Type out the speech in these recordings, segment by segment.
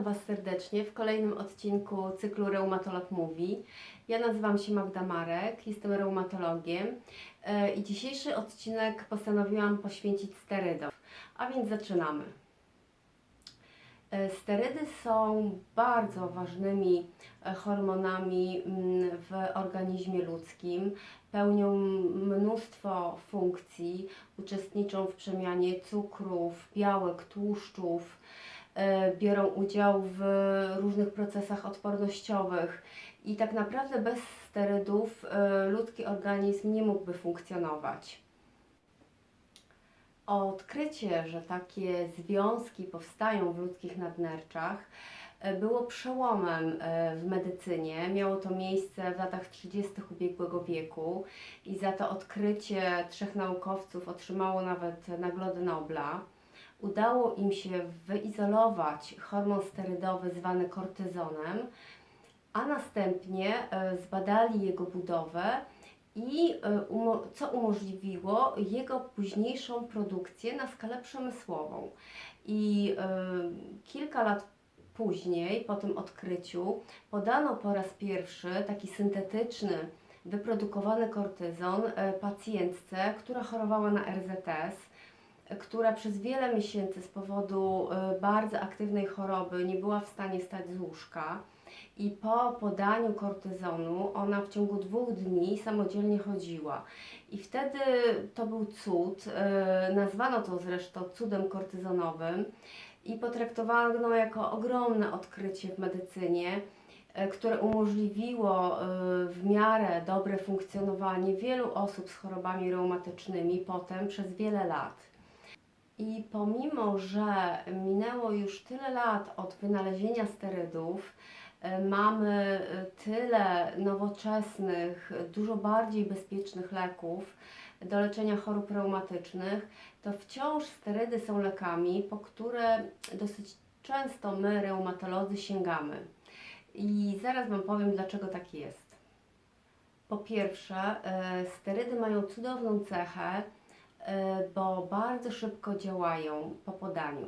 Witam Was serdecznie w kolejnym odcinku cyklu Reumatolog Mówi. Ja nazywam się Magda Marek, jestem reumatologiem e, i dzisiejszy odcinek postanowiłam poświęcić sterydom. A więc zaczynamy. E, Sterydy są bardzo ważnymi e, hormonami mm, w organizmie ludzkim. Pełnią mnóstwo funkcji, uczestniczą w przemianie cukrów, białek, tłuszczów, e, biorą udział w różnych procesach odpornościowych i tak naprawdę bez sterydów ludzki organizm nie mógłby funkcjonować. Odkrycie, że takie związki powstają w ludzkich nadnerczach, e, było przełomem e, w medycynie. Miało to miejsce w latach 30. ubiegłego wieku i za to odkrycie trzech naukowców otrzymało nawet Nagrodę Nobla. Udało im się wyizolować hormon sterydowy zwany kortyzonem, a następnie e, zbadali jego budowę i e, co umożliwiło jego późniejszą produkcję na skalę przemysłową. I e, kilka lat później, po tym odkryciu, podano po raz pierwszy taki syntetyczny, wyprodukowany kortyzon e, pacjentce, która chorowała na RZS która przez wiele miesięcy z powodu bardzo aktywnej choroby nie była w stanie stać z łóżka i po podaniu kortyzonu ona w ciągu dwóch dni samodzielnie chodziła. I wtedy to był cud, e, nazwano to zresztą cudem kortyzonowym i potraktowano jako ogromne odkrycie w medycynie, e, które umożliwiło e, w miarę dobre funkcjonowanie wielu osób z chorobami reumatycznymi potem przez wiele lat. I pomimo, że minęło już tyle lat od wynalezienia sterydów, mamy e, tyle nowoczesnych, dużo bardziej bezpiecznych leków do leczenia chorób reumatycznych, to wciąż sterydy są lekami, po które dosyć często my, reumatolodzy, sięgamy. I zaraz Wam powiem, dlaczego tak jest. Po pierwsze, e, sterydy mają cudowną cechę, e, bo bardzo szybko działają po podaniu.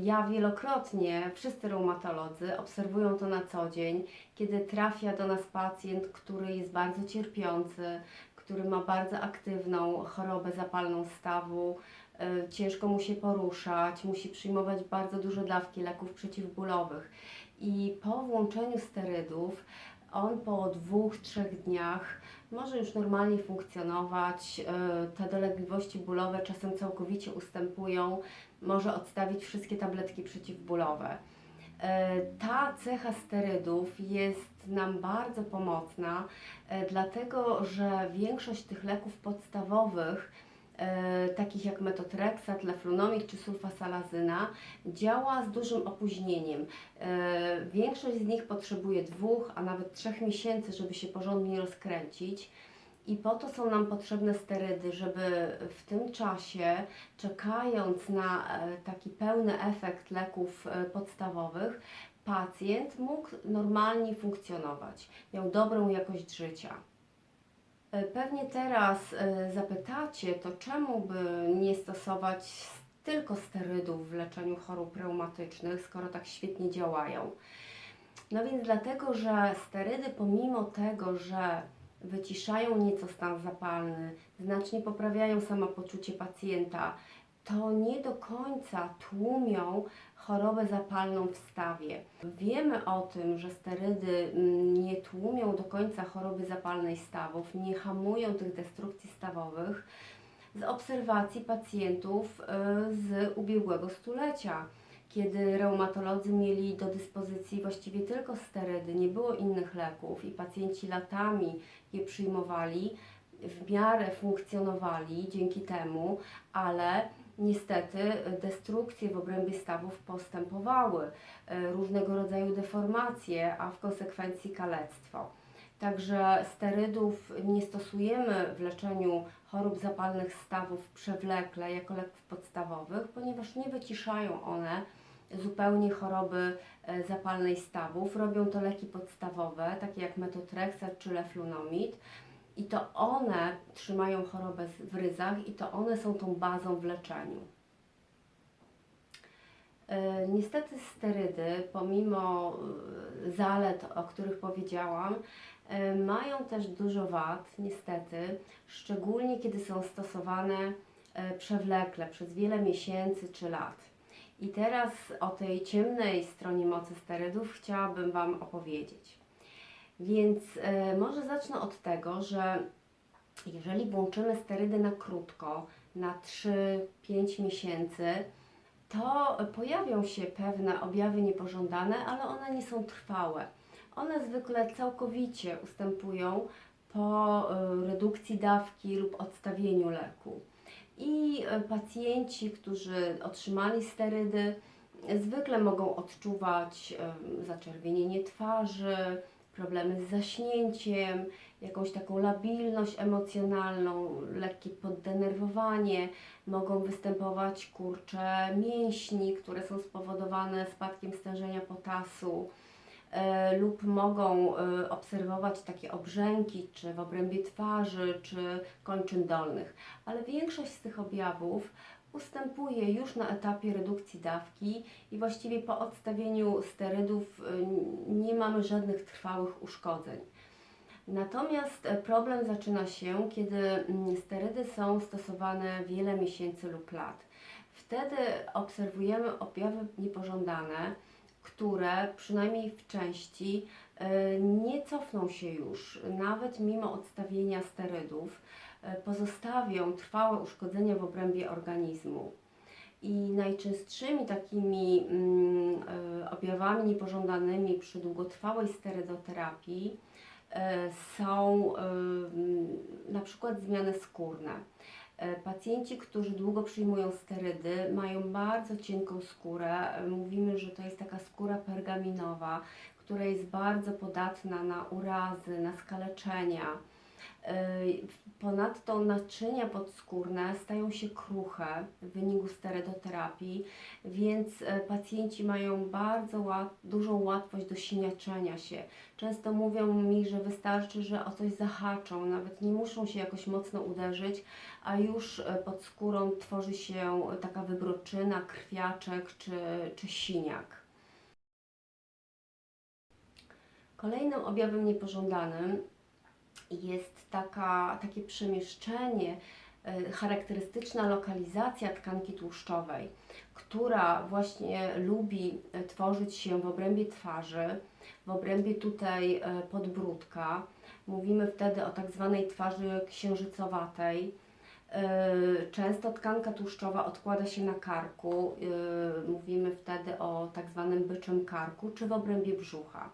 Ja wielokrotnie, wszyscy reumatolodzy obserwują to na co dzień, kiedy trafia do nas pacjent, który jest bardzo cierpiący, który ma bardzo aktywną chorobę zapalną stawu, e, ciężko mu się poruszać, musi przyjmować bardzo duże dawki leków przeciwbólowych. I po włączeniu sterydów on po dwóch, trzech dniach może już normalnie funkcjonować. e, Te dolegliwości bólowe czasem całkowicie ustępują. Może odstawić wszystkie tabletki przeciwbólowe. E, Ta cecha sterydów jest nam bardzo pomocna, e, dlatego że większość tych leków podstawowych, e, takich jak metotrexat, leflunomid czy sulfasalazyna, działa z dużym opóźnieniem. Większość z nich potrzebuje dwóch, a nawet trzech miesięcy, żeby się porządnie rozkręcić. I po to są nam potrzebne sterydy, żeby w tym czasie, czekając na e, taki pełny efekt leków e, podstawowych, pacjent mógł normalnie funkcjonować, miał dobrą jakość życia. E, Pewnie teraz zapytacie, to czemu by nie stosować tylko sterydów w leczeniu chorób reumatycznych, skoro tak świetnie działają? No więc dlatego, że sterydy pomimo tego, że wyciszają nieco stan zapalny, znacznie poprawiają samopoczucie pacjenta, to nie do końca tłumią chorobę zapalną w stawie. Wiemy o tym, że sterydy mm, nie tłumią do końca choroby zapalnej stawów, nie hamują tych destrukcji stawowych z obserwacji pacjentów y, z ubiegłego stulecia kiedy reumatolodzy mieli do dyspozycji właściwie tylko sterydy, nie było innych leków i pacjenci latami je przyjmowali, w miarę funkcjonowali dzięki temu, ale niestety destrukcje w obrębie stawów postępowały, e, różnego rodzaju deformacje, a w konsekwencji kalectwo. Także sterydów nie stosujemy w leczeniu chorób zapalnych stawów przewlekle jako leków podstawowych, ponieważ nie wyciszają one zupełnie choroby e, zapalnej stawów. Robią to leki podstawowe, takie jak metotreksat czy leflunomid. I to one trzymają chorobę w ryzach i to one są tą bazą w leczeniu. E, Niestety sterydy, pomimo e, zalet, o których powiedziałam, mają też dużo wad, niestety, szczególnie kiedy są stosowane przewlekle przez wiele miesięcy czy lat. I teraz o tej ciemnej stronie mocy sterydów chciałabym Wam opowiedzieć. Więc e, może zacznę od tego, że jeżeli włączymy sterydy na krótko, na 3-5 miesięcy, to pojawią się pewne objawy niepożądane, ale one nie są trwałe. One zwykle całkowicie ustępują po e, redukcji dawki lub odstawieniu leku. I e, pacjenci, którzy otrzymali sterydy, zwykle mogą odczuwać em, zaczerwienienie twarzy, problemy z zaśnięciem, jakąś taką labilność emocjonalną, lekkie poddenerwowanie, mogą występować kurcze mięśni, które są spowodowane spadkiem stężenia potasu, e, lub mogą e, obserwować takie obrzęki, czy w obrębie twarzy, czy kończyn dolnych. Ale większość z tych objawów ustępuje już na etapie redukcji dawki i właściwie po odstawieniu sterydów e, nie mamy żadnych trwałych uszkodzeń. Natomiast e, problem zaczyna się, kiedy mm, sterydy są stosowane wiele miesięcy lub lat. Wtedy obserwujemy objawy niepożądane, które przynajmniej w części e, nie cofną się już, nawet mimo odstawienia sterydów, e, pozostawią trwałe uszkodzenia w obrębie organizmu. I najczęstszymi takimi mm, e, objawami niepożądanymi przy długotrwałej sterydoterapii są mm, na przykład zmiany skórne. E, Pacjenci, którzy długo przyjmują sterydy, mają bardzo cienką skórę. Mówimy, że to jest taka skóra pergaminowa, która jest bardzo podatna na urazy, na skaleczenia. E, Ponadto naczynia podskórne stają się kruche w wyniku sterydoterapii, więc e, pacjenci mają bardzo łat, dużą łatwość do siniaczenia się. Często mówią mi, że wystarczy, że o coś zahaczą, nawet nie muszą się jakoś mocno uderzyć, a już e, pod skórą tworzy się taka wybroczyna, krwiaczek czy, czy siniak. Kolejnym objawem niepożądanym jest taka, takie przemieszczenie, e, charakterystyczna lokalizacja tkanki tłuszczowej, która właśnie lubi e, tworzyć się w obrębie twarzy, w obrębie tutaj e, podbródka. Mówimy wtedy o tak zwanej twarzy księżycowatej. Często tkanka tłuszczowa odkłada się na karku. Mówimy wtedy o tak zwanym byczym karku, czy w obrębie brzucha.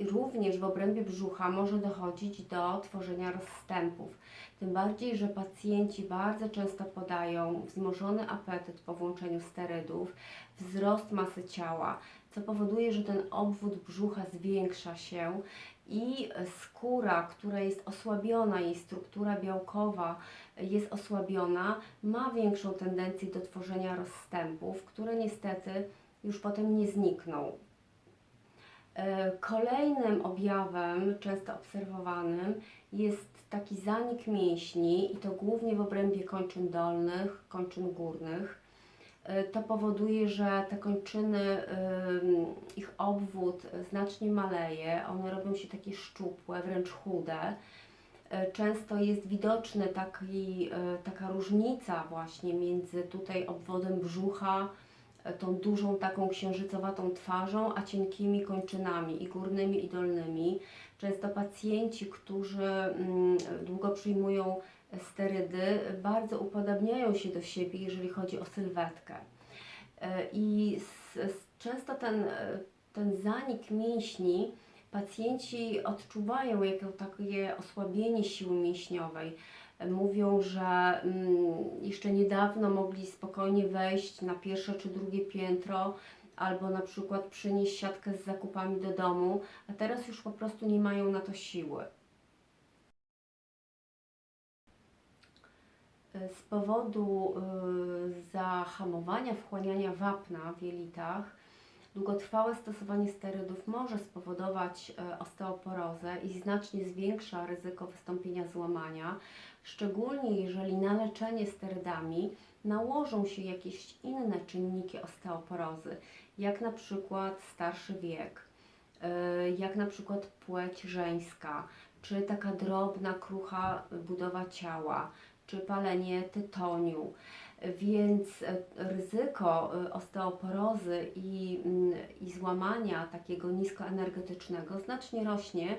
Również w obrębie brzucha może dochodzić do tworzenia rozstępów. Tym bardziej, że pacjenci bardzo często podają wzmożony apetyt po włączeniu sterydów, wzrost masy ciała, co powoduje, że ten obwód brzucha zwiększa się i skóra, która jest osłabiona, jej struktura białkowa jest osłabiona, ma większą tendencję do tworzenia rozstępów, które niestety już potem nie znikną. E, Kolejnym objawem, często obserwowanym, jest taki zanik mięśni i to głównie w obrębie kończyn dolnych, kończyn górnych. E, To powoduje, że te kończyny, ich obwód znacznie maleje, one robią się takie szczupłe, wręcz chude. E, Często jest e, taka różnica właśnie między tutaj obwodem brzucha, tą dużą taką księżycowatą twarzą, a cienkimi kończynami i górnymi i dolnymi. Często pacjenci, którzy mm, długo przyjmują sterydy, bardzo upodabniają się do siebie, jeżeli chodzi o sylwetkę. E, I często ten, e, ten zanik mięśni pacjenci odczuwają jako takie osłabienie siły mięśniowej. Mówią, że mm, jeszcze niedawno mogli spokojnie wejść na pierwsze czy drugie piętro, albo na przykład przynieść siatkę z zakupami do domu, a teraz już po prostu nie mają na to siły. Y, Z powodu y, zahamowania wchłaniania wapna w jelitach, długotrwałe stosowanie sterydów może spowodować e, osteoporozę i znacznie zwiększa ryzyko wystąpienia złamania, szczególnie jeżeli na leczenie sterydami nałożą się jakieś inne czynniki osteoporozy, jak na przykład starszy wiek, y, jak na przykład płeć żeńska, czy taka drobna, krucha budowa ciała, czy palenie tytoniu. Więc e, ryzyko e, osteoporozy i, mm, i złamania takiego niskoenergetycznego znacznie rośnie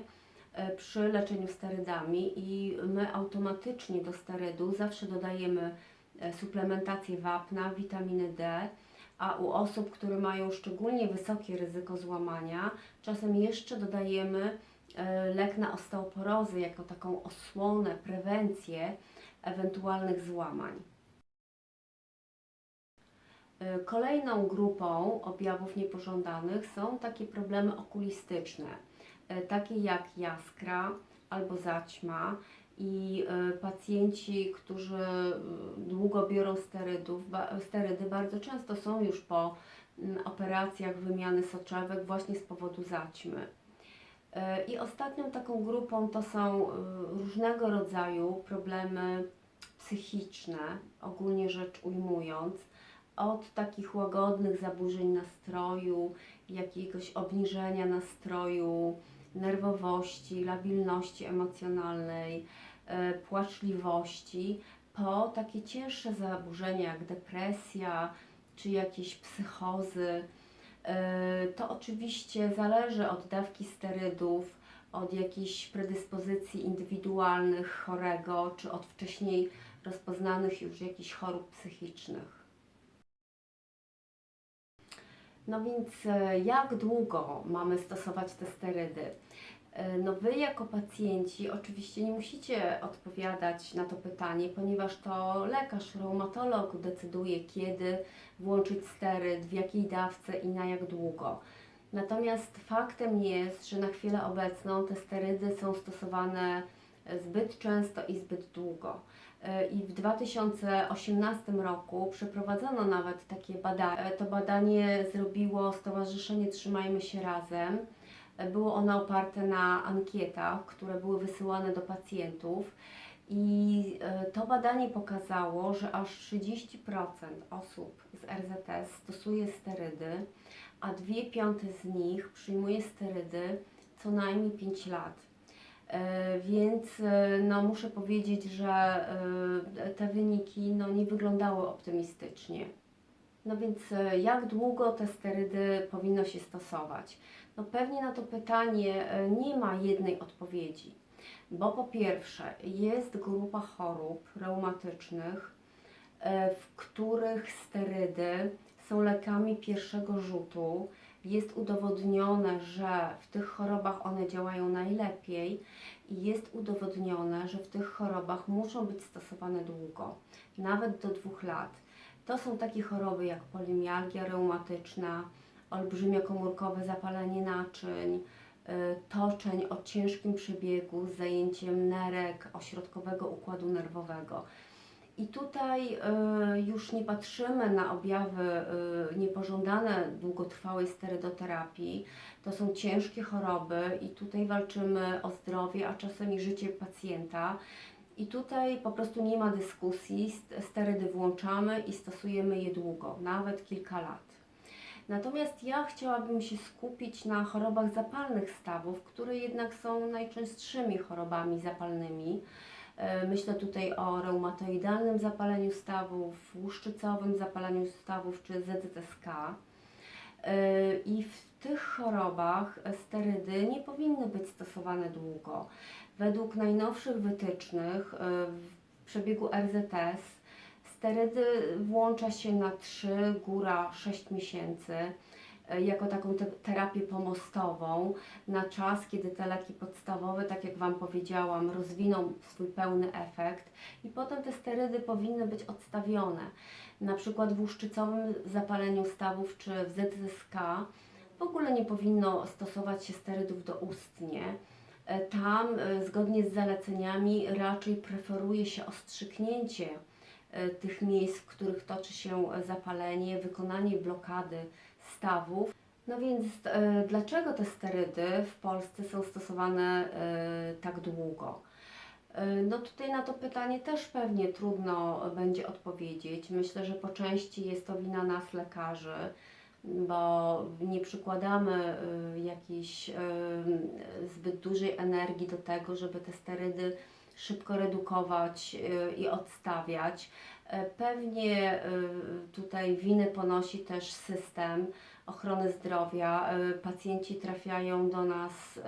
przy leczeniu sterydami i my automatycznie do sterydu zawsze dodajemy e, suplementację wapna, witaminy D, a u osób, które mają szczególnie wysokie ryzyko złamania, czasem jeszcze dodajemy e, lek na osteoporozy jako taką osłonę, prewencję ewentualnych złamań. E, Kolejną grupą objawów niepożądanych są takie problemy okulistyczne, e, takie jak jaskra albo zaćma i e, pacjenci, którzy e, długo biorą sterydów, sterydy, bardzo często są już po operacjach wymiany soczewek właśnie z powodu zaćmy. E, I ostatnią taką grupą to są e, różnego rodzaju problemy psychiczne, ogólnie rzecz ujmując, od takich łagodnych zaburzeń nastroju, jakiegoś obniżenia nastroju, nerwowości, labilności emocjonalnej, e, płaczliwości, po takie cięższe zaburzenia jak depresja czy jakieś psychozy. E, To oczywiście zależy od dawki sterydów, od jakichś predyspozycji indywidualnych chorego, czy od wcześniej rozpoznanych już jakichś chorób psychicznych. No więc e, jak długo mamy stosować te sterydy? E, No wy jako pacjenci oczywiście nie musicie odpowiadać na to pytanie, ponieważ to lekarz, reumatolog decyduje kiedy włączyć steryd, w jakiej dawce i na jak długo. Natomiast faktem jest, że na chwilę obecną te sterydy są stosowane zbyt często i zbyt długo. E, I w 2018 roku przeprowadzono nawet takie badanie. To badanie zrobiło Stowarzyszenie Trzymajmy się Razem. E, Było ono oparte na ankietach, które były wysyłane do pacjentów. I e, to badanie pokazało, że aż 30% osób z RZS stosuje sterydy, a 2 piąte z nich przyjmuje sterydy co najmniej 5 lat. E, Więc e, no, muszę powiedzieć, że e, te wyniki no, nie wyglądały optymistycznie. No więc jak długo te sterydy powinno się stosować? No pewnie na to pytanie nie ma jednej odpowiedzi, bo po pierwsze jest grupa chorób reumatycznych, w których sterydy są lekami pierwszego rzutu. Jest udowodnione, że w tych chorobach one działają najlepiej i jest udowodnione, że w tych chorobach muszą być stosowane długo, nawet do dwóch lat. To są takie choroby jak polimialgia reumatyczna, olbrzymiokomórkowe zapalenie naczyń, y, toczeń o ciężkim przebiegu z zajęciem nerek ośrodkowego układu nerwowego. I tutaj y, już nie patrzymy na objawy y, niepożądane długotrwałej sterydoterapii. To są ciężkie choroby i tutaj walczymy o zdrowie, a czasem i życie pacjenta. I tutaj po prostu nie ma dyskusji, st- sterydy włączamy i stosujemy je długo, nawet kilka lat. Natomiast ja chciałabym się skupić na chorobach zapalnych stawów, które jednak są najczęstszymi chorobami zapalnymi. E, Myślę tutaj o reumatoidalnym zapaleniu stawów, łuszczycowym zapaleniu stawów czy ZZSK. E, I w tych chorobach sterydy nie powinny być stosowane długo. Według najnowszych wytycznych e, w przebiegu RZS sterydy włącza się na 3, góra 6 miesięcy jako taką te terapię pomostową na czas, kiedy te leki podstawowe, tak jak Wam powiedziałam, rozwiną swój pełny efekt i potem te sterydy powinny być odstawione. Na przykład w łuszczycowym zapaleniu stawów czy w ZZK w ogóle nie powinno stosować się sterydów doustnie. E, Tam, e, zgodnie z zaleceniami, raczej preferuje się ostrzyknięcie e, tych miejsc, w których toczy się e, zapalenie, wykonanie blokady stawów. No więc e, dlaczego te sterydy w Polsce są stosowane e, tak długo? E, No tutaj na to pytanie też pewnie trudno będzie odpowiedzieć. Myślę, że po części jest to wina nas lekarzy, bo nie przykładamy jakiejś zbyt dużej energii do tego, żeby te sterydy szybko redukować i odstawiać. E, Pewnie y, tutaj winę ponosi też system ochrony zdrowia. E, Pacjenci trafiają do nas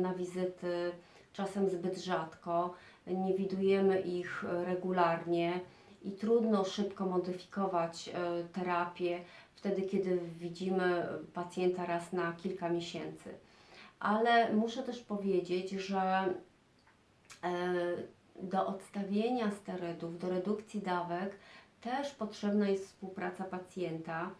na wizyty czasem zbyt rzadko, nie widujemy ich e, regularnie i trudno szybko modyfikować e, terapię wtedy, kiedy widzimy pacjenta raz na kilka miesięcy. Ale muszę też powiedzieć, że e, do odstawienia sterydów, do redukcji dawek też potrzebna jest współpraca pacjenta.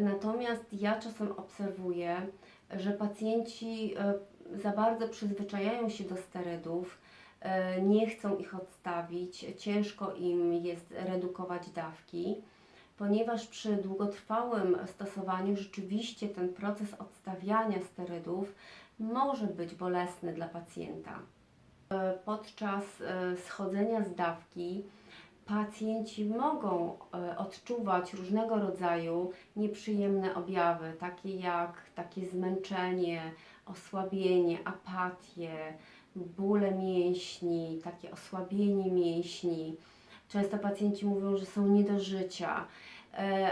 Natomiast ja czasem obserwuję, że pacjenci e, za bardzo przyzwyczajają się do sterydów, e, nie chcą ich odstawić, ciężko im jest redukować dawki, ponieważ przy długotrwałym stosowaniu rzeczywiście ten proces odstawiania sterydów może być bolesny dla pacjenta. E, Podczas e, schodzenia z dawki pacjenci mogą e, odczuwać różnego rodzaju nieprzyjemne objawy, takie jak takie zmęczenie, osłabienie, apatię, bóle mięśni, takie osłabienie mięśni. Często pacjenci mówią, że są nie do życia,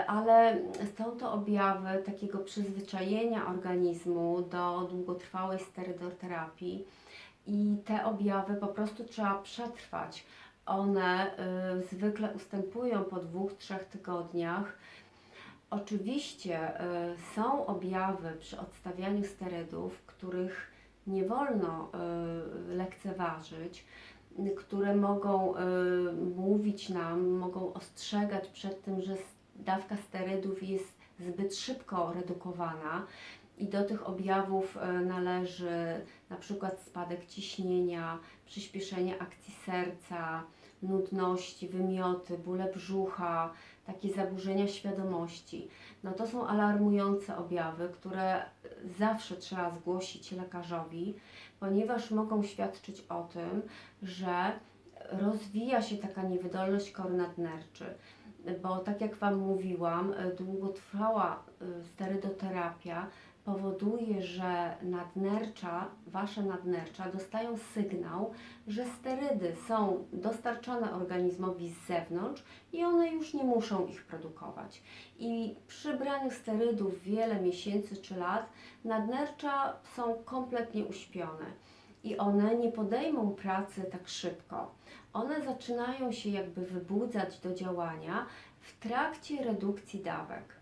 ale są to objawy takiego przyzwyczajenia organizmu do długotrwałej sterydoterapii i te objawy po prostu trzeba przetrwać. One y, zwykle ustępują po dwóch, trzech tygodniach. Oczywiście y, są objawy przy odstawianiu sterydów, których nie wolno y, lekceważyć, y, które mogą y, mówić nam, mogą ostrzegać przed tym, że dawka sterydów jest zbyt szybko redukowana. I do tych objawów e, należy na przykład spadek ciśnienia, przyspieszenie akcji serca, nudności, wymioty, bóle brzucha, takie zaburzenia świadomości. No to są alarmujące objawy, które zawsze trzeba zgłosić lekarzowi, ponieważ mogą świadczyć o tym, że rozwija się taka niewydolność nadnerczy. Bo tak jak Wam mówiłam, e, długotrwała e, sterydoterapia powoduje, że nadnercza, Wasze nadnercza dostają sygnał, że sterydy są dostarczane organizmowi z zewnątrz i one już nie muszą ich produkować. I przy braniu sterydów wiele miesięcy czy lat nadnercza są kompletnie uśpione i one nie podejmą pracy tak szybko. One zaczynają się jakby wybudzać do działania w trakcie redukcji dawek.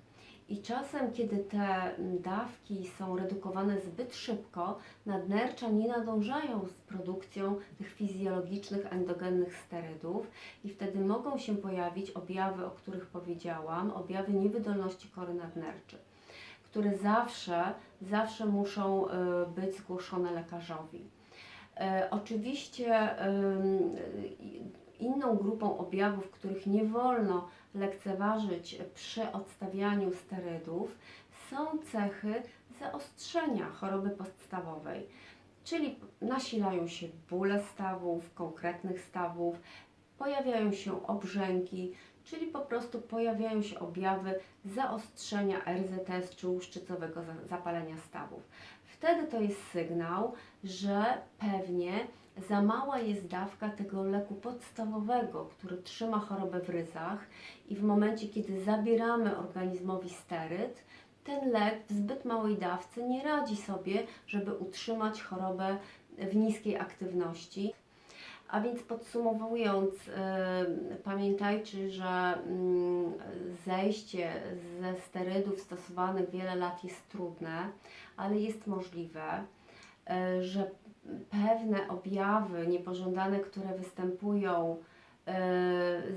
I czasem, kiedy te mm, dawki są redukowane zbyt szybko, nadnercza nie nadążają z produkcją tych fizjologicznych, endogennych sterydów i wtedy mogą się pojawić objawy, o których powiedziałam, objawy niewydolności kory nadnerczy, które zawsze, zawsze muszą y, być zgłoszone lekarzowi. E, Oczywiście inną grupą objawów, których nie wolno lekceważyć przy odstawianiu sterydów, są cechy zaostrzenia choroby podstawowej, czyli nasilają się bóle stawów, konkretnych stawów, pojawiają się obrzęki, czyli po prostu pojawiają się objawy zaostrzenia RZS czy łuszczycowego za- zapalenia stawów. Wtedy to jest sygnał, że pewnie za mała jest dawka tego leku podstawowego, który trzyma chorobę w ryzach i w momencie, kiedy zabieramy organizmowi steryd, ten lek w zbyt małej dawce nie radzi sobie, żeby utrzymać chorobę w niskiej aktywności. A więc podsumowując, y, pamiętajcie, że mm, zejście ze sterydów stosowanych wiele lat jest trudne, ale jest możliwe, y, że pewne objawy niepożądane, które występują,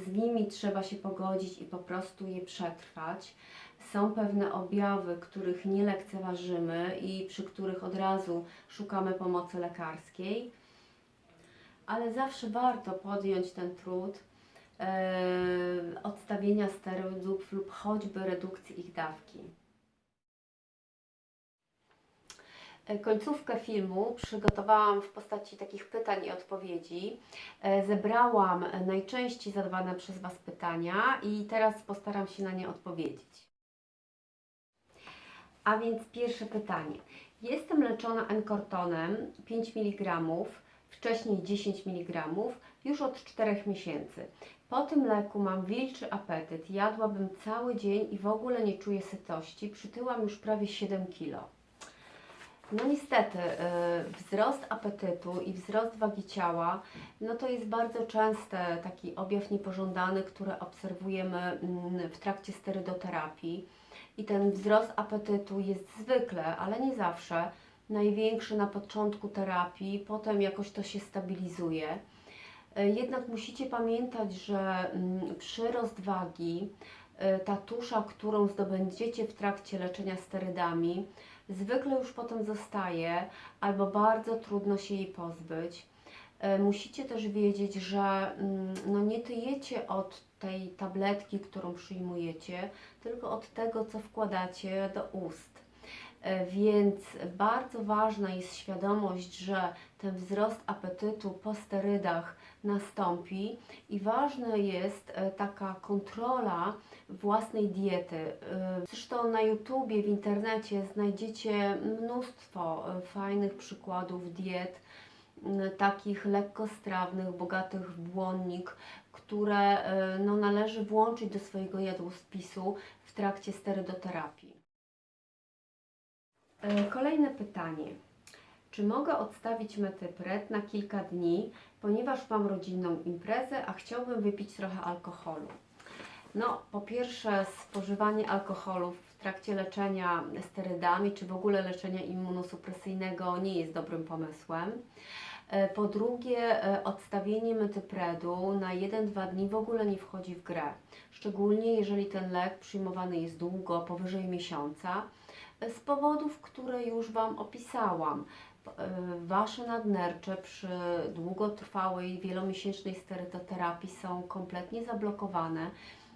z nimi trzeba się pogodzić i po prostu je przetrwać. Są pewne objawy, których nie lekceważymy i przy których od razu szukamy pomocy lekarskiej ale zawsze warto podjąć ten trud, e, odstawienia sterydów lub choćby redukcji ich dawki. E, Końcówkę filmu przygotowałam w postaci takich pytań i odpowiedzi. E, Zebrałam e, najczęściej zadawane przez Was pytania i teraz postaram się na nie odpowiedzieć. A więc pierwsze pytanie. Jestem leczona enkortonem 5 mg, wcześniej 10 mg, już od 4 miesięcy. Po tym leku mam wilczy apetyt, jadłabym cały dzień i w ogóle nie czuję sytości. Przytyłam już prawie 7 kg. No niestety, y, wzrost apetytu i wzrost wagi ciała, no to jest bardzo częsty taki objaw niepożądany, który obserwujemy mm, w trakcie sterydoterapii. I ten wzrost apetytu jest zwykle, ale nie zawsze, największy na początku terapii, potem jakoś to się stabilizuje. Y, Jednak musicie pamiętać, że mm, przyrost wagi, y, ta tusza, którą zdobędziecie w trakcie leczenia sterydami, zwykle już potem zostaje, albo bardzo trudno się jej pozbyć. E, Musicie też wiedzieć, że mm, no nie tyjecie od tej tabletki, którą przyjmujecie, tylko od tego, co wkładacie do ust. E, Więc bardzo ważna jest świadomość, że ten wzrost apetytu po sterydach nastąpi i ważna jest e, taka kontrola własnej diety. E, Zresztą na YouTubie, w internecie znajdziecie mnóstwo fajnych przykładów diet, takich lekkostrawnych, bogatych w błonnik, które no, należy włączyć do swojego jadłospisu w trakcie sterydoterapii. E, Kolejne pytanie. Czy mogę odstawić metypret na kilka dni, ponieważ mam rodzinną imprezę, a chciałbym wypić trochę alkoholu? No, po pierwsze, spożywanie alkoholu w trakcie leczenia sterydami, czy w ogóle leczenia immunosupresyjnego nie jest dobrym pomysłem. E, Po drugie, e, odstawienie metypredu na 1-2 dni w ogóle nie wchodzi w grę. Szczególnie jeżeli ten lek przyjmowany jest długo, powyżej miesiąca, e, z powodów, które już Wam opisałam. Wasze nadnercze przy długotrwałej, wielomiesięcznej sterydoterapii są kompletnie zablokowane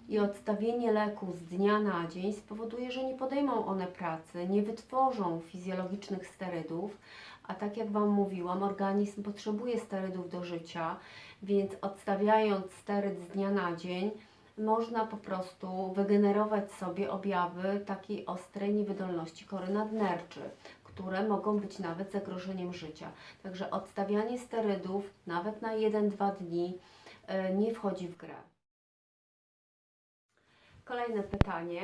i odstawienie leku z dnia na dzień spowoduje, że nie podejmą one pracy, nie wytworzą fizjologicznych sterydów, a tak jak Wam mówiłam, organizm potrzebuje sterydów do życia, więc odstawiając steryd z dnia na dzień, można po prostu wygenerować sobie objawy takiej ostrej niewydolności kory nadnerczy, które mogą być nawet zagrożeniem życia. Także odstawianie sterydów nawet na 1-2 dni e, nie wchodzi w grę. Kolejne pytanie.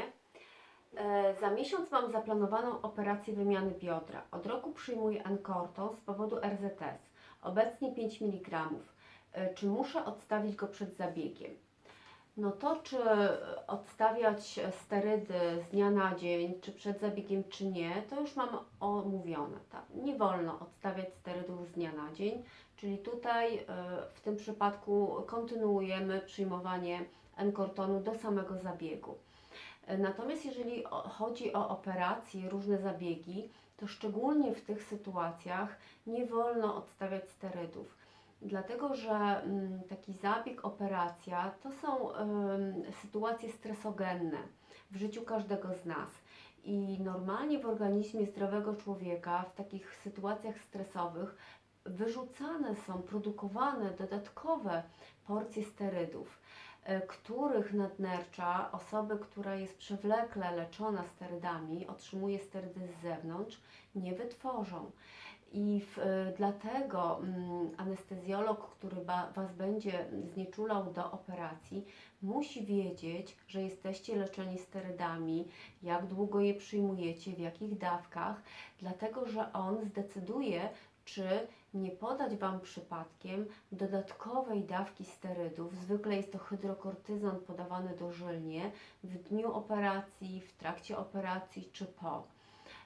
E, Za miesiąc mam zaplanowaną operację wymiany biodra. Od roku przyjmuję Encorton z powodu RZS. Obecnie 5 mg. E, Czy muszę odstawić go przed zabiegiem? No to czy odstawiać sterydy z dnia na dzień, czy przed zabiegiem, czy nie, to już mam omówione. Tak? Nie wolno odstawiać sterydów z dnia na dzień, czyli tutaj e, w tym przypadku kontynuujemy przyjmowanie Encortonu do samego zabiegu. Natomiast jeżeli chodzi o operacje, różne zabiegi, to szczególnie w tych sytuacjach nie wolno odstawiać sterydów. Dlatego, że mm, taki zabieg, operacja to są sytuacje stresogenne w życiu każdego z nas. I normalnie w organizmie zdrowego człowieka w takich sytuacjach stresowych wyrzucane są, produkowane dodatkowe porcje sterydów, których nadnercza osoby, która jest przewlekle leczona sterydami, otrzymuje sterydy z zewnątrz, nie wytworzą. I w, e, dlatego mm, anestezjolog, który ba, Was będzie znieczulał do operacji, musi wiedzieć, że jesteście leczeni sterydami, jak długo je przyjmujecie, w jakich dawkach, dlatego że on zdecyduje, czy nie podać Wam przypadkiem dodatkowej dawki sterydów. Zwykle jest to hydrokortyzon podawany dożylnie w dniu operacji, w trakcie operacji czy po.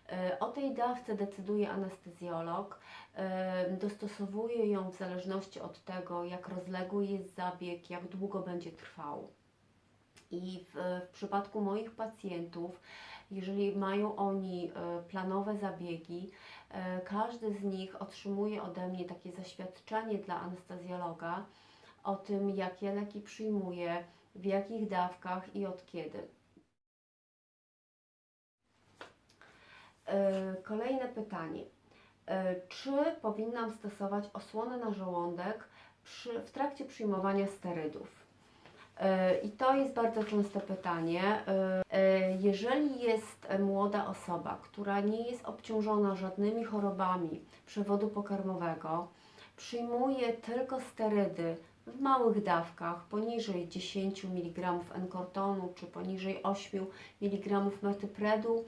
E, O tej dawce decyduje anestezjolog, e, dostosowuje ją w zależności od tego, jak rozległy jest zabieg, jak długo będzie trwał. I w, w przypadku moich pacjentów, jeżeli mają oni e, planowe zabiegi, każdy z nich otrzymuje ode mnie takie zaświadczenie dla anestezjologa o tym, jakie leki przyjmuje, w jakich dawkach i od kiedy. E, Kolejne pytanie. E, Czy powinnam stosować osłonę na żołądek przy, w trakcie przyjmowania sterydów? I to jest bardzo częste pytanie. E, e, Jeżeli jest młoda osoba, która nie jest obciążona żadnymi chorobami przewodu pokarmowego, przyjmuje tylko sterydy w małych dawkach, poniżej 10 mg enkortonu czy poniżej 8 mg metypredu,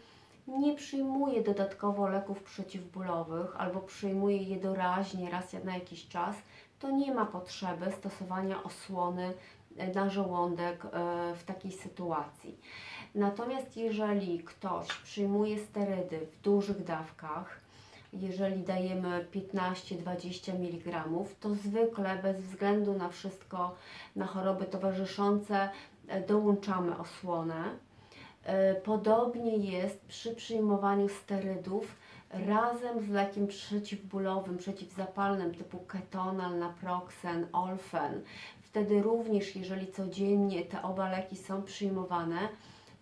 nie przyjmuje dodatkowo leków przeciwbólowych albo przyjmuje je doraźnie raz na jakiś czas, to nie ma potrzeby stosowania osłony na żołądek e, w takiej sytuacji. Natomiast jeżeli ktoś przyjmuje sterydy w dużych dawkach, jeżeli dajemy 15-20 mg, to zwykle bez względu na wszystko, na choroby towarzyszące, e, dołączamy osłonę. E, Podobnie jest przy przyjmowaniu sterydów razem z lekiem przeciwbólowym, przeciwzapalnym typu ketonal, naproxen, olfen. Wtedy również, jeżeli codziennie te oba leki są przyjmowane,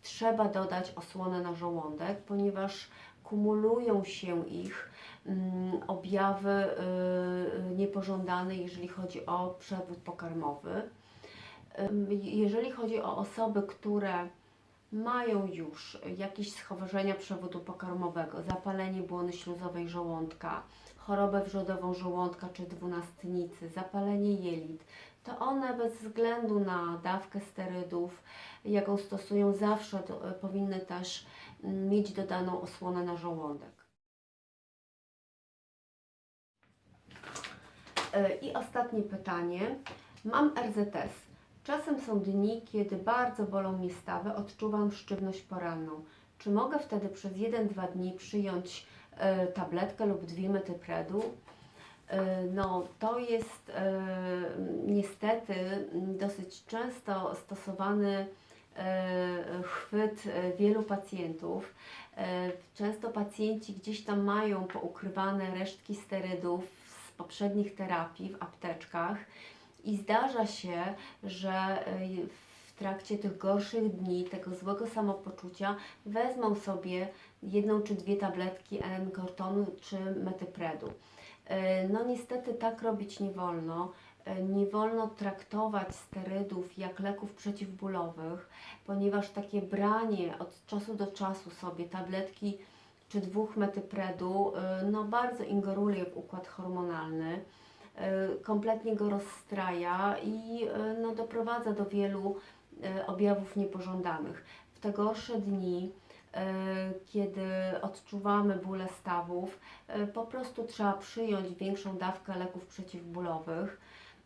trzeba dodać osłonę na żołądek, ponieważ kumulują się ich mm, objawy y, niepożądane, jeżeli chodzi o przewód pokarmowy. Jeżeli chodzi o osoby, które mają już jakieś schorzenia przewodu pokarmowego, zapalenie błony śluzowej żołądka, chorobę wrzodową żołądka czy dwunastnicy, zapalenie jelit, to one bez względu na dawkę sterydów, jaką stosują, zawsze e, powinny też mm, mieć dodaną osłonę na żołądek. E, I ostatnie pytanie. Mam RZS. Czasem są dni, kiedy bardzo bolą mnie stawy, odczuwam sztywność poranną. Czy mogę wtedy przez 1-2 dni przyjąć e, tabletkę lub dwie metypredu? E, No, to jest e, niestety dosyć często stosowany e, chwyt wielu pacjentów. Często pacjenci gdzieś tam mają poukrywane resztki sterydów z poprzednich terapii w apteczkach i zdarza się, że w trakcie tych gorszych dni, tego złego samopoczucia, wezmą sobie jedną czy dwie tabletki N-kortonu czy metypredu. Y, No niestety tak robić nie wolno. Y, Nie wolno traktować sterydów jak leków przeciwbólowych, ponieważ takie branie od czasu do czasu sobie tabletki czy dwóch metypredu y, no bardzo ingeruje w układ hormonalny kompletnie go rozstraja i no, doprowadza do wielu objawów niepożądanych. W te gorsze dni, kiedy odczuwamy bóle stawów, y, po prostu trzeba przyjąć większą dawkę leków przeciwbólowych,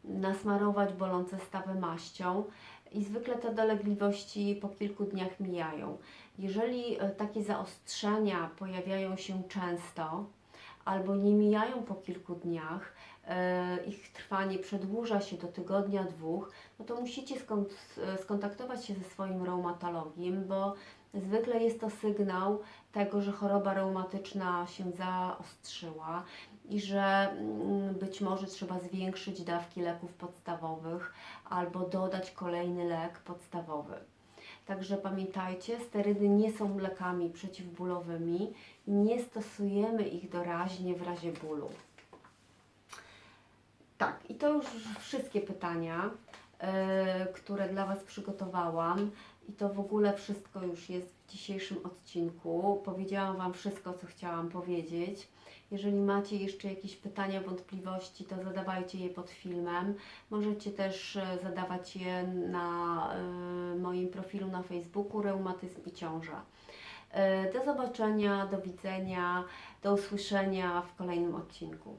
nasmarować bolące stawy maścią i zwykle te dolegliwości po kilku dniach mijają. Jeżeli y, takie zaostrzenia pojawiają się często, albo nie mijają po kilku dniach, e, ich trwanie przedłuża się do tygodnia, dwóch, no to musicie skont- skontaktować się ze swoim reumatologiem, bo zwykle jest to sygnał tego, że choroba reumatyczna się zaostrzyła i że mm, być może trzeba zwiększyć dawki leków podstawowych albo dodać kolejny lek podstawowy. Także pamiętajcie, sterydy nie są lekami przeciwbólowymi nie stosujemy ich doraźnie w razie bólu. Tak, i to już wszystkie pytania, e, które dla Was przygotowałam. I to w ogóle wszystko już jest w dzisiejszym odcinku. Powiedziałam Wam wszystko, co chciałam powiedzieć. Jeżeli macie jeszcze jakieś pytania, wątpliwości, to zadawajcie je pod filmem. Możecie też e, zadawać je na e, moim profilu na Facebooku Reumatyzm i Ciąża. E, Do zobaczenia, do widzenia, do usłyszenia w kolejnym odcinku.